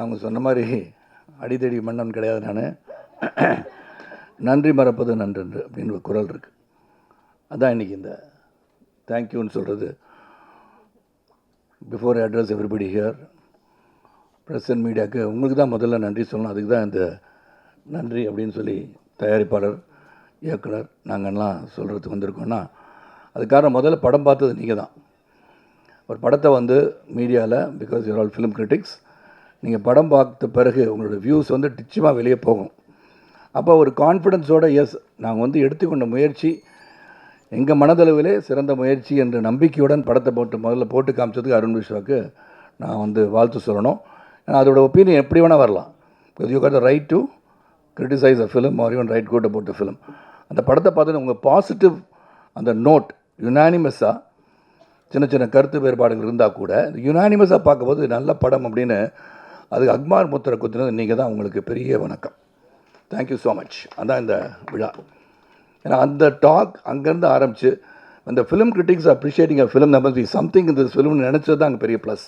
அவங்க சொன்ன மாதிரி அடித்தடி மன்னன் கிடையாது நான். நன்றி மறப்பது நன்றன்று அப்படின்னு ஒரு குரல் இருக்குது அதான் இன்றைக்கி இந்த தேங்க்யூன்னு சொல்கிறது before address everybody here press and மீடியாவுக்கு உங்களுக்கு தான் முதல்ல நன்றி சொல்லணும். அதுக்கு தான் இந்த நன்றி அப்படின்னு சொல்லி தயாரிப்பாளர் இயக்குனர் நாங்கள்லாம் சொல்கிறதுக்கு வந்திருக்கோன்னா அதுக்காக முதல்ல படம் பார்த்தது நீங்கள் தான் ஒரு படத்தை வந்து மீடியாவில் because your all film critics நீங்கள் படம் பார்த்த பிறகு உங்களோட வியூஸ் வந்து நிச்சயமாக வெளியே போகும். அப்போ ஒரு கான்ஃபிடென்ஸோட எஸ் நாங்கள் வந்து எடுத்துக்கொண்ட முயற்சி எங்கள் மனதளவிலே சிறந்த முயற்சி என்ற நம்பிக்கையுடன் படத்தை போட்டு முதல்ல போட்டு காமிச்சதுக்கு அருண் விஸ்வாக்கு நான் வந்து வாழ்த்து சொல்லணும். ஏன்னா அதோட ஒப்பீனியன் எப்படி வேணால் வரலாம். Because you got the right to criticise a film or you write good about film அந்த படத்தை பார்த்து உங்கள் பாசிட்டிவ் அந்த நோட் யுனானிமஸாக சின்ன சின்ன கருத்து வேறுபாடுகள் இருந்தால் கூட யுனானிமஸாக பார்க்கும்போது நல்ல படம் அப்படின்னு அதுக்கு அக்மார் முத்திரை குத்துனது நீங்கள் தான் உங்களுக்கு பெரிய வணக்கம். தேங்க்யூ ஸோ மச் அதான் இந்த விழா. ஏன்னா அந்த டாக் அங்கேருந்து ஆரம்பித்து அந்த film critics appreciating a film number be something இந்த ஃபிலிம்னு நினச்சது தான் அங்கே பெரிய ப்ளஸ்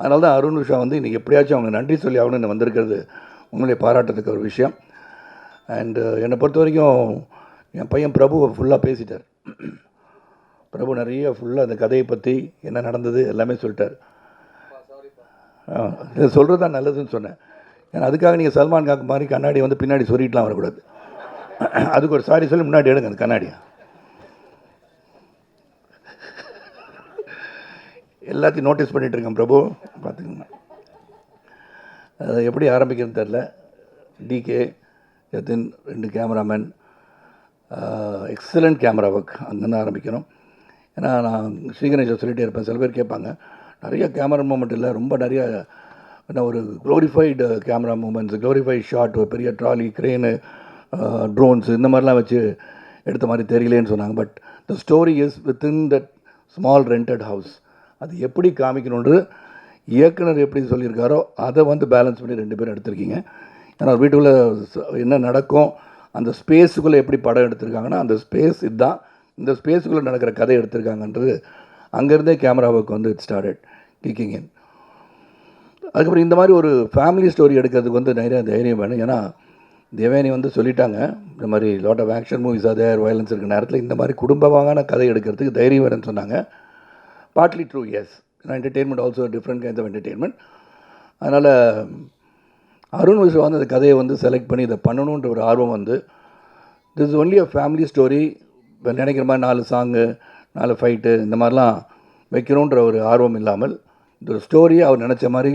அதனால தான் அருண் விஷா வந்து இன்றைக்கி எப்படியாச்சும் அவங்க நன்றி சொல்லி ஆகணும்னு வந்திருக்கிறது உங்களுடைய பாராட்டுறதுக்கு ஒரு விஷயம். அண்டு uh, என்னை பொறுத்த வரைக்கும் என் பையன் பிரபு ஃபுல்லாக பேசிட்டார். பிரபு நிறைய ஃபுல்லாக அந்த கதையை பற்றி என்ன நடந்தது எல்லாமே சொல்லிட்டார். இதை சொல்கிறது தான் நல்லதுன்னு சொன்னேன். ஏன்னா அதுக்காக நீங்கள் சல்மான் காக்கு மாதிரி கண்ணாடி வந்து பின்னாடி சொல்லிட்டுலாம் வரக்கூடாது. அதுக்கு ஒரு சாரி சொல்லி முன்னாடி எடுங்க அந்த கண்ணாடியை. எல்லாத்தையும் நோட்டீஸ் பண்ணிகிட்டு இருக்கேன் பிரபு. பார்த்துக்கோங்க. அதை எப்படி ஆரம்பிக்கிறதுன்னு தெரில டிகே யத்தின் ரெண்டு கேமராமேன் எக்ஸலண்ட் கேமரா ஒர்க் அங்கேருந்து ஆரம்பிக்கணும் ஏன்னா நான் ஸ்ரீகணேஷை சொல்லிகிட்டே இருப்பேன். சில பேர் கேட்பாங்க. நிறைய கேமரா மூமெண்ட் இல்லை. ரொம்ப நிறைய என்ன ஒரு glorified camera moments glorified shot ஒரு பெரிய ட்ராலி க்ரெயினு ட்ரோன்ஸ் இந்த மாதிரிலாம் வச்சு எடுத்த மாதிரி தெரியலேன்னு சொன்னாங்க. But the story is within that small rented house அது எப்படி காமிக்கணுன்றது இயக்குனர் எப்படி சொல்லியிருக்காரோ அதை வந்து பேலன்ஸ் பண்ணி ரெண்டு பேரும் எடுத்திருக்கீங்க. ஏன்னா ஒரு வீட்டுக்குள்ளே என்ன நடக்கும் அந்த ஸ்பேஸுக்குள்ளே எப்படி படம் எடுத்திருக்காங்கன்னா அந்த ஸ்பேஸ் இதுதான். இந்த ஸ்பேஸுக்குள்ளே நடக்கிற கதை எடுத்திருக்காங்கன்றது அங்கேருந்தே கேமராவுக்கு வந்து இட் ஸ்டார்டட் கிக்கிங் இன் அதுக்கப்புறம் இந்த மாதிரி ஒரு ஃபேமிலி ஸ்டோரி எடுக்கிறதுக்கு வந்து நிறைய தைரியம் வேணும். ஏன்னா தேவயானி வந்து சொல்லிட்டாங்க இந்த மாதிரி lot of action movies other violence இருக்கிற நேரத்தில் இந்த மாதிரி குடும்பமான கதை எடுக்கிறதுக்கு தைரியம் வேணும்னு சொன்னாங்க. Partly true as entertainment also different kinds of entertainment அதனால் அருண் விஸ்வா வந்து அந்த கதையை வந்து செலக்ட் பண்ணி இதை பண்ணணுன்ற ஒரு ஆர்வம் வந்து this only a family story இப்போ நினைக்கிற மாதிரி நாலு சாங்கு நாலு ஃபைட்டு இந்த மாதிரிலாம் வைக்கணுன்ற ஒரு ஆர்வம் இல்லாமல் இந்த ஸ்டோரியை அவர் நினச்ச மாதிரி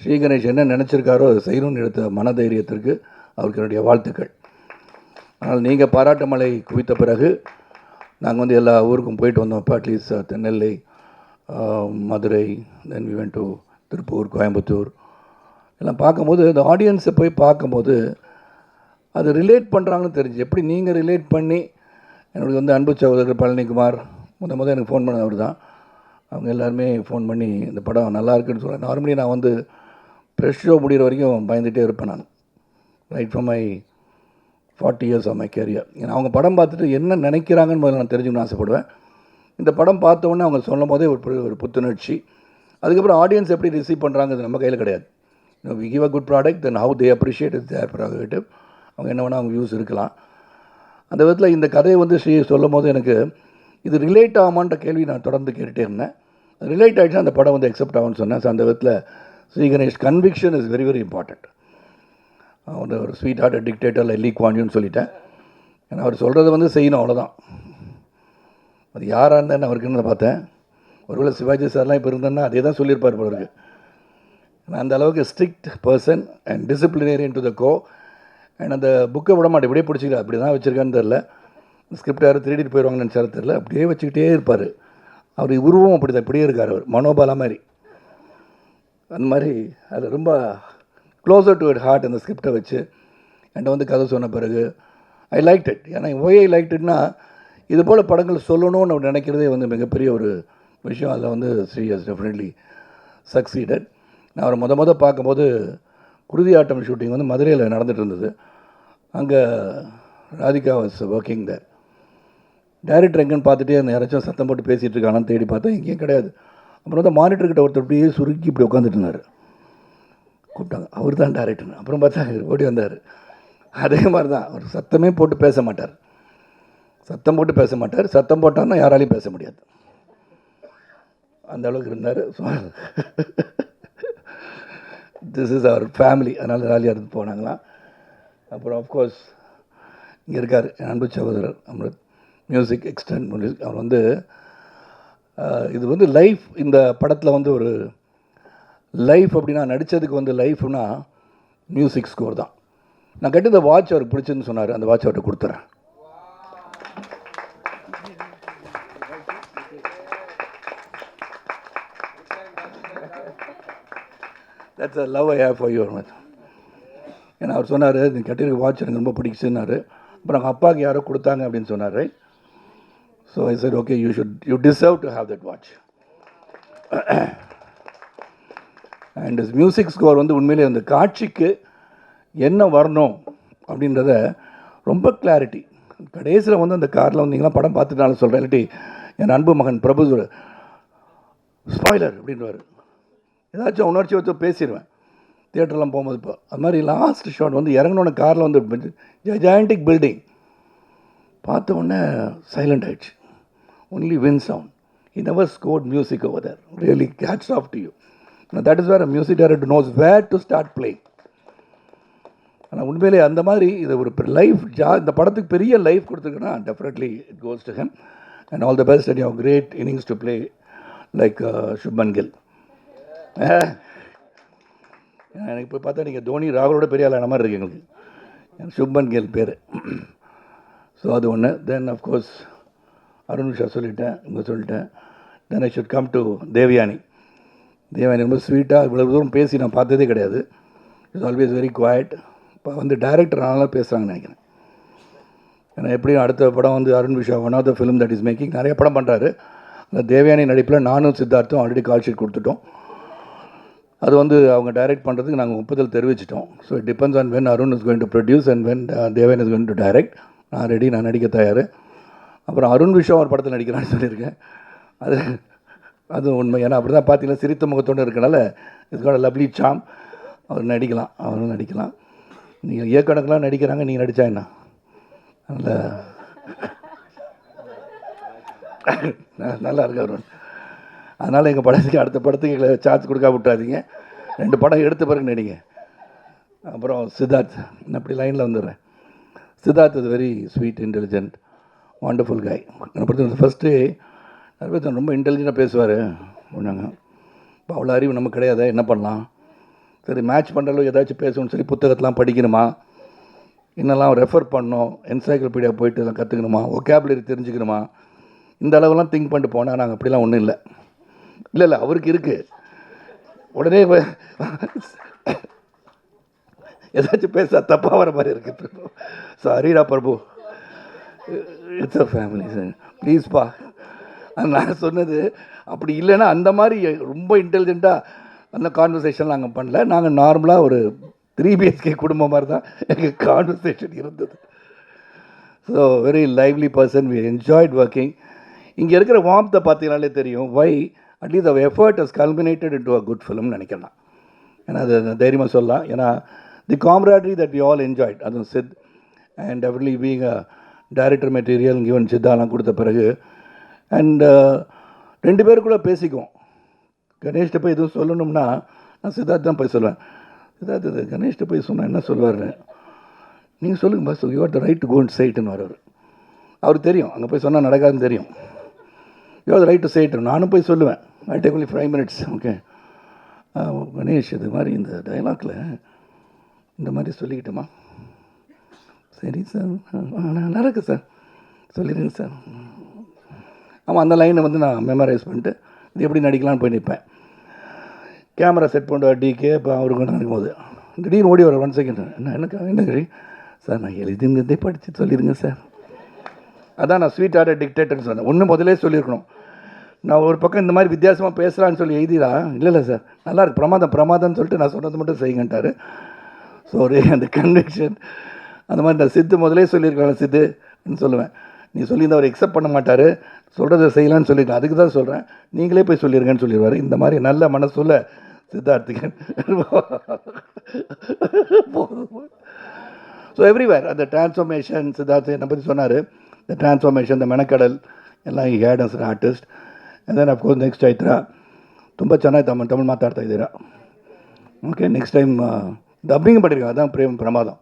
ஸ்ரீ கணேஷ் என்ன நினச்சிருக்காரோ அதை செய்யணும்னு எடுத்த மனதைரியத்திற்கு அவருக்கு என்னுடைய வாழ்த்துக்கள். ஆனால் நீங்கள் பாராட்டு மலை குவித்த பிறகு நாங்கள் வந்து எல்லா ஊருக்கும் போயிட்டு வந்தோம். இப்போ அட்லீஸ்ட் uh, தென்னெல்லை uh, Madurai then we went to Tiruppur Coimbatore. எல்லாம் பார்க்கும்போது இந்த ஆடியன்ஸை போய் பார்க்கும்போது அது ரிலேட் பண்ணுறாங்கன்னு தெரிஞ்சு எப்படி நீங்கள் ரிலேட் பண்ணி என்னுடைய வந்து அன்பு சகோதரர் பழனிக்குமார் முத முத எனக்கு ஃபோன் பண்ண அவர் தான் அவங்க எல்லாருமே ஃபோன் பண்ணி இந்த படம் நல்லா இருக்குன்னு சொல்கிறேன் நார்மலி நான் வந்து ப்ரெஷ் ஷோ முடிகிற வரைக்கும் பயந்துகிட்டே இருப்பேன் நான். Right from my forty years of my career ஏன்னா அவங்க படம் பார்த்துட்டு என்ன நினைக்கிறாங்கன்னு முதல்ல நான் தெரிஞ்சுக்கணும்னு ஆசைப்படுவேன். இந்த படம் பார்த்த அவங்க சொல்லும் போதே ஒரு ஒரு புத்துணர்ச்சி. அதுக்கப்புறம் ஆடியன்ஸ் எப்படி ரிசீவ் பண்ணுறாங்கிறது நம்ம கையில் கிடையாது. We give a good product then how they appreciate it their prerogative அவங்க என்ன வேணால் அவங்க வியூஸ் இருக்கலாம். அந்த விதத்தில் இந்த கதையை வந்து ஸ்ரீ சொல்லும் போது எனக்கு இது ரிலேட் ஆகுமான்ற கேள்வி நான் தொடர்ந்து கேட்டுகிட்டே இருந்தேன். ரிலேட் ஆகிடுச்சுன்னா அந்த படம் வந்து அக்செப்ட் ஆகும்னு சொன்னேன். ஸோ அந்த விதத்தில் Sri Ganesh conviction is very very important அவன் ஒரு ஸ்வீட் ஹார்ட் டிக்டேட்டர் லீக் குவாண்டியூன்னு சொல்லிட்டேன். ஏன்னா அவர் சொல்கிறத வந்து செய்யணும் அவ்வளோதான் அது யாராக இருந்தால் அவருக்கு என்ன பார்த்தேன்? ஒருவேளை சிவாஜி சார்லாம் இப்போ இருந்தேன்னா அதே தான் சொல்லியிருப்பார் போலருக்கு நான் அந்த அளவுக்கு strict person and disciplinarian to the core and அந்த புக்கை விட மாட்டேன் இப்படியே பிடிச்சிக்கல அப்படி தான் வச்சுருக்கான்னு தெரில ஸ்கிரிப்ட் யாரும் திருடிட்டு போயிடுவாங்கன்னு நினச்சாரு தெரில அப்படியே வச்சுக்கிட்டே இருப்பார். அவர் உருவம் அப்படி தான் இப்படியே இருக்கார் அவர். மனோபாலா மாதிரி. அந்த மாதிரி அது ரொம்ப க்ளோசர் டு இட் ஹார்ட் அந்த ஸ்கிரிப்டை வச்சு என்கிட்ட வந்து கதை சொன்ன பிறகு ஐ லைக் இட் ஏன்னா ஒய் ஐ லைக் இட்னா இது போல் படங்கள் சொல்லணும்னு அவர் நினைக்கிறதே வந்து மிகப்பெரிய ஒரு விஷயம். அதில் வந்து ஸ்ரீ ஹஸ் டெஃபினெட்லி சக்சீடட் நான் அவரை மொத மொதல் பார்க்கும்போது குருதி ஆட்டம் ஷூட்டிங் வந்து மதுரையில் நடந்துகிட்டு இருந்தது. அங்கே Radhika was working there director எங்கன்னு பார்த்துட்டே அந்த யாராச்சும் சத்தம் போட்டு பேசிகிட்டு இருக்கானான்னு தேடி பார்த்தா எங்கேயும் கிடையாது. அப்புறம் வந்து மானிட்டர் கிட்ட ஒருத்தர் அப்படியே சுருக்கி இப்படி உட்காந்துட்டு இருந்தார். கூப்பிட்டாங்க. அவர் தான் டேரக்டர்னு அப்புறம் பார்த்தா ஓடி வந்தார். அதே மாதிரி தான் அவர் சத்தமே போட்டு பேச மாட்டார். சத்தம் போட்டு பேச மாட்டார். சத்தம் போட்டார்னா யாராலையும் பேச முடியாது. அந்த அளவுக்கு இருந்தார். ஸோ திஸ் இஸ் அவர் ஃபேமிலி அதனால் ஜாலியாக இருந்து போனாங்களாம். அப்புறம் ஆஃப்கோர்ஸ் இங்கே இருக்கார் என் அன்பு சகோதரர் அமிர்த். மியூசிக் எக்ஸ்டென்ட் மியூசிக் அவர் வந்து இது வந்து லைஃப் இந்த படத்தில் வந்து ஒரு லைஃப் அப்படின்னா நடித்ததுக்கு வந்து லைஃப்னா மியூசிக் ஸ்கோர் தான். நான் கேட்டு இந்த வாட்ச் அவருக்கு பிடிச்சதுன்னு சொன்னார் அந்த வாட்ச் அவர்கிட்ட கொடுத்துறேன். That's a love I have for your much ஏன்னா அவர் சொன்னார் நீ கட்டியிருக்க வாட்ச் எனக்கு ரொம்ப பிடிச்சுன்னாரு அப்புறம் அவங்க அப்பாவுக்கு யாரோ கொடுத்தாங்க அப்படின்னு சொன்னார். So I said, okay you should you deserve to have that watch and music score வந்து உண்மையிலே அந்த காட்சிக்கு என்ன வரணும் அப்படின்றத ரொம்ப கிளாரிட்டி கடைசியில் வந்து அந்த காரில் வந்தீங்கன்னா படம் பார்த்துட்டாலும் சொல்கிறேன் இல்லாட்டி என் அன்பு மகன் பிரபு ஸ்பாய்லர் அப்படின்றவர் ஏதாச்சும் உணர்ச்சி வச்சு பேசிடுவேன் தியேட்டர்லாம் போகும்போது இப்போ அது மாதிரி லாஸ்ட் ஷாட் வந்து இறங்கினோட காரில் வந்து ஜாயிண்டிக் பில்டிங் பார்த்த உடனே சைலண்ட் ஆகிடுச்சு only win sound he never scored music over there. Really hats off to you. Now, that is where a music director knows where to start playing. ஆனால் உண்மையிலே அந்த மாதிரி இது ஒரு லைஃப் ஜா இந்த படத்துக்கு பெரிய life கொடுத்துருக்குன்னா definitely it goes to him and all the best and you great innings to play like Shubman Gill எனக்கு இப்போ பார்த்தா நீங்கள் தோனி ராகுலோட பெரிய ஆளான மாதிரி இருக்கு எங்களுக்கு. சுப்மன் கில் பேர். ஸோ அது ஒன்று தென் அஃப்கோர்ஸ் அருண் விஷா சொல்லிட்டேன் இங்கே சொல்லிட்டேன். Then I should come to Devayani. Devayani ரொம்ப ஸ்வீட்டாக இவ்வளோ தூரம் பேசி நான் பார்த்ததே கிடையாது. இட்ஸ் ஆல்வேஸ் வெரி குவாய்ட் இப்போ வந்து டைரக்டர் நல்லா பேசுகிறாங்கன்னு நினைக்கிறேன். ஏன்னா எப்படியும் அடுத்த படம் வந்து Arun Visha one of the film that is making நிறைய படம் பண்ணுறாரு அந்த தேவயானி நடிப்பில் நானும் சித்தார்த்தும் ஆல்ரெடி கால் ஷீட் கொடுத்துட்டோம். அது வந்து அவங்க டைரக்ட் பண்ணுறதுக்கு நாங்கள் ஒப்புதல் தெரிவிச்சிட்டோம். So it depends on when Arun is going to produce and when Devan is going to direct நான் ரெடி நான் நடிக்க தயார். அப்புறம் அருண் விஷா ஒரு படத்தில் நடிக்கிறான்னு சொல்லியிருக்கேன். அது அது உண்மை. ஏன்னா அப்படி தான் பார்த்தீங்கன்னா சிரித்த முகத்தோடு இருக்கனால இதுக்கான லவ்லி சாம் அவர் நடிக்கலாம் அவரும் நடிக்கலாம். நீங்கள் இயக்கணக்கெலாம் நடிக்கிறாங்க நீங்கள் நடித்தா என்ன? நல்ல நல்லா இருக்கு அருண். அதனால் எங்கள் படத்துக்கு அடுத்த படத்துக்கு எங்களை சார்ஜ் கொடுக்க விட்டுறாதீங்க. ரெண்டு படம் எடுத்த பிறகு நடிங்க. அப்புறம் சித்தார்த் நான் அப்படி லைனில் வந்துடுறேன். Siddharth is very sweet intelligent wonderful guy என்னை பொறுத்த ஃபஸ்ட்டு நிறைய ரொம்ப இன்டெலிஜென்ட்டாக பேசுவார். சொன்னாங்க இப்போ அவ்வளோ அறிவு நமக்கு கிடையாது என்ன பண்ணலாம்? சரி மேட்ச் பண்ணுறளவு ஏதாச்சும் பேசணும்னு சொல்லி புத்தகத்தெலாம் படிக்கணுமா? என்னெல்லாம் ரெஃபர் பண்ணோம் என்சைக்ளோபீடியா போயிட்டு எல்லாம் கற்றுக்கணுமா ஒகேபுலரி தெரிஞ்சுக்கணுமா? இந்த அளவுலாம் திங்க் பண்ணிட்டு போனால் நாங்கள் அப்படிலாம் ஒன்றும் இல்லை. இல்லை இல்லை அவருக்கு இருக்குது உடனே ஏதாச்சும் பேச தப்பாக வர மாதிரி இருக்குது சாரிடா Prabhu. It's a family sir ப்ளீஸ்ப்பா நான் சொன்னது அப்படி இல்லைன்னா அந்த மாதிரி ரொம்ப இன்டெலிஜென்ட்டாக அந்த கான்வர்சேஷன் நாங்கள் பண்ணல. நாங்கள் நார்மலாக ஒரு த்ரீ பிஹெச்கே குடும்பம் மாதிரி தான் எங்கள் கான்வர்சேஷன் இருந்தது. So very lively person we enjoyed working இங்கே இருக்கிற வார்த்தை பார்த்தீங்கனாலே தெரியும். Why at least our effort is culminated in to a good ஃபிலிம்னு நினைக்கிறேன் ஏன்னா அது தைரியமாக சொல்லலாம். ஏன்னா the camaraderie that we all enjoyed அதுவும் Sid and definitely being a director material given சித்தாலாம் கொடுத்த பிறகு அண்ட் uh, ரெண்டு பேருக்குள்ளே பேசிக்குவோம். கணேஷ்கிட்ட போய் எதுவும் சொல்லணும்னா நான் சித்தார்த் தான் போய் சொல்லுவேன் சித்தார்த் இது கணேஷ்கிட்ட போய் சொன்னால் என்ன சொல்லுவார் நீங்கள் சொல்லுங்கள் bus you the right to go and சைட்டுன்னு வரவர் அவர். தெரியும். அங்கே போய் சொன்னால் நடக்காதுன்னு தெரியும். You the right to side நானும் போய் சொல்லுவேன். I take only five minutes okay Ganesh இது மாதிரி இந்த டைலாக்ல இந்த மாதிரி சொல்லிக்கிட்டோமா? சரி சார். நான் இருக்கு சார். சொல்லிடுங்க சார். ஆமாம் அந்த லைனை வந்து நான் மெமரைஸ் பண்ணிட்டு இது எப்படி நடிக்கலான்னு போய் நிற்பேன் கேமரா செட் பண்ணுவார் டிகே இப்போ அவருக்கு நடக்கும்போது. திடீர்னு ஓடி வர ஒன் செகண்ட் என்ன எனக்கு என்ன கறி? சார் நான் எழுதிங்கிறதே படித்து சொல்லிடுங்க சார். அதான் நான் ஸ்வீட் ஆர்டர் டிக்டேட்டர்னு சொன்னேன். ஒன்று முதலே சொல்லியிருக்கணும். நான் ஒரு பக்கம் இந்த மாதிரி வித்தியாசமாக பேசுகிறான்னு சொல்லி எழுதிடா இல்லை இல்லை சார். நல்லா இருக்கு. பிரமாதம் பிரமாதம்னு சொல்லிட்டு நான் சொன்னது மட்டும் செய்யுங்கன்ட்டாரு. ஸோ ஒரு அந்த கன்விக்ஷன் அந்த மாதிரி நான் சித்து முதலே சொல்லியிருக்கலாம் சித்துன்னு சொல்லுவேன் நீ சொல்லி அவர் எக்ஸப்ட் பண்ண மாட்டார் சொல்கிறத செய்யலாம்னு சொல்லியிருக்கேன் அதுக்கு தான் சொல்கிறேன் நீங்களே போய் சொல்லிடுங்கன்னு சொல்லிடுவார் இந்த மாதிரி நல்ல மனசுள்ள சித்தார்த்திகன் ஸோ எவ்ரிவேர் அந்த டிரான்ஸ்ஃபர்மேஷன் சித்தார்த் என்னை பற்றி சொன்னார் இந்த டிரான்ஸ்ஃபர்மேஷன் இந்த மெனக்கடல் எல்லாம் he had as artist and then of course next Chaitra ತುಂಬ ಚೆನ್ನಾಗಿ ತಮ್ಮ ತಮಿಳು ಮಾತಾಡ್ತಾ ಇದ್ದೀರಾ ஓகே நெக்ஸ்ட் டைம் டப்பிங் பண்ணியிருக்காங்க அதான் பிரேம் பிரமாதம்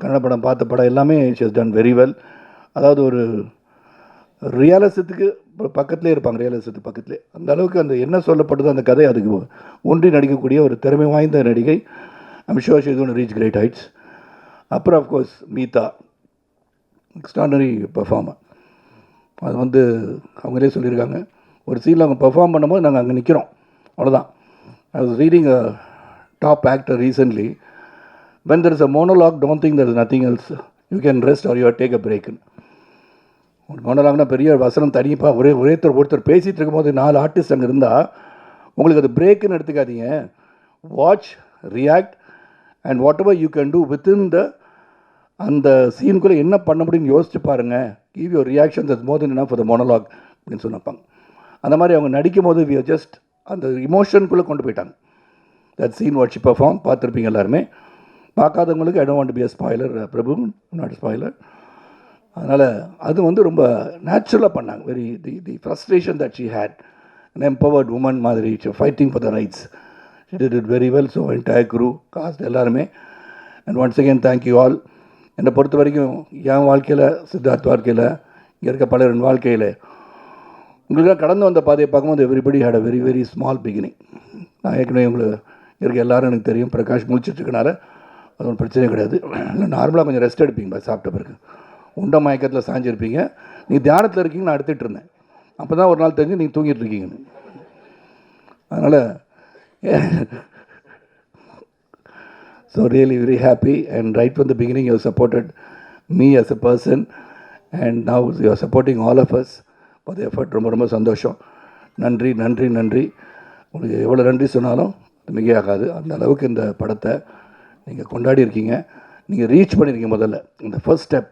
கன்னட படம் பார்த்த படம் எல்லாமே ஷி டன் வெரி வெல் அதாவது ஒரு ரியாலிசத்துக்கு பக்கத்துலேயே இருப்பாங்க ரியலிசத்துக்கு பக்கத்துலேயே அந்த அளவுக்கு அந்த என்ன சொல்லப்படுதோ அந்த கதை அதுக்கு ஒன்றி நடிக்கக்கூடிய ஒரு திறமை வாய்ந்த நடிகை. I'm sure she won reach great heights அப்புறம் of course Meetha. Extraordinary performer அது வந்து அவங்களே சொல்லியிருக்காங்க. ஒரு சீனில் அவங்க பெர்ஃபார்ம் பண்ணும்போது நாங்கள் அங்கே நிற்கிறோம் அவ்வளோதான் I was reading a top actor recently when there is a monologue don't think there is nothing else you can rest or you take a பிரேக்குன்னு ஒரு மோனோலாக்னா பெரிய வசனம் தனிப்பாக ஒரே ஒரே ஒருத்தர் பேசிகிட்டு இருக்கும்போது நாலு ஆர்டிஸ்ட் அங்கே இருந்தால் உங்களுக்கு அது பிரேக்குன்னு எடுத்துக்காதீங்க. Watch react and whatever you can do within the அந்த சீனுக்குள்ளே என்ன பண்ண முடியும்னு யோசிச்சு பாருங்கள் give your reaction that more then என்ன ஃபார் த மோனோலாக் அப்படின்னு சொன்னப்பாங்க. அந்த மாதிரி அவங்க நடிக்கும் போது வி ஜஸ்ட் அந்த இமோஷனுக்குள்ளே கொண்டு போயிட்டாங்க. தட் சீன் வாட்ச் பர்ஃபார்ம் பார்த்துருப்பீங்க எல்லாருமே. பார்க்காதவங்களுக்கு I don't want be a spoiler Prabhu not spoiler அதனால் அது வந்து ரொம்ப நேச்சுரலாக பண்ணாங்க. Very the the frustration that she had and empowered woman மாதிரி fighting for the rights she it it very well so entire crew cast எல்லாருமே. And once again thank you all என்னை பொறுத்த வரைக்கும் என் வாழ்க்கையில் சித்தார்த் வாழ்க்கையில் இங்கே இருக்க பலரின் வாழ்க்கையில் உங்களுக்காக கடந்து வந்த பாதையை பார்க்கும்போது everybody had a very very small beginning நான் ஏற்கனவே உங்களுக்கு இருக்க எல்லாரும் எனக்கு தெரியும். பிரகாஷ் முடிச்சிட்ருக்கனால அது ஒன்றும் பிரச்சனையே கிடையாது. இல்லை நார்மலாக கொஞ்சம் ரெஸ்ட் எடுப்பீங்க சாப்பிட்ட பிறகு. உண்ட மயக்கத்தில் சாஞ்சிருப்பீங்க. நீ தியானத்தில் இருக்கீங்க நான் எடுத்துகிட்டு இருந்தேன். அப்போ தான் ஒரு நாள் தெரிஞ்சு நீங்கள் தூங்கிட்டு இருக்கீங்கன்னு. அதனால் so really very happy and right from the beginning you supported me as a person and now you are supporting all of us அது எஃபர்ட் ரொம்ப ரொம்ப சந்தோஷம். நன்றி நன்றி நன்றி. உங்களுக்கு எவ்வளோ நன்றி சொன்னாலும் மிகையாகாது. அந்த அளவுக்கு இந்த படத்தை நீங்கள் கொண்டாடி இருக்கீங்க. நீங்கள் ரீச் பண்ணியிருக்கீங்க முதல்ல. இந்த first step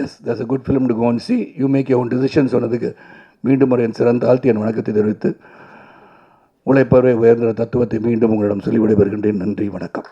yes that's a good film to gone see you make your decision சொன்னதுக்கு மீண்டும் ஒரு என் சிறந்த ஆழ்த்தி என் வணக்கத்தை தெரிவித்து உழைப்பவரை உயர்ந்த தத்துவத்தை மீண்டும் உங்களிடம் சொல்லி விடைபெறுகின்றேன். நன்றி வணக்கம்.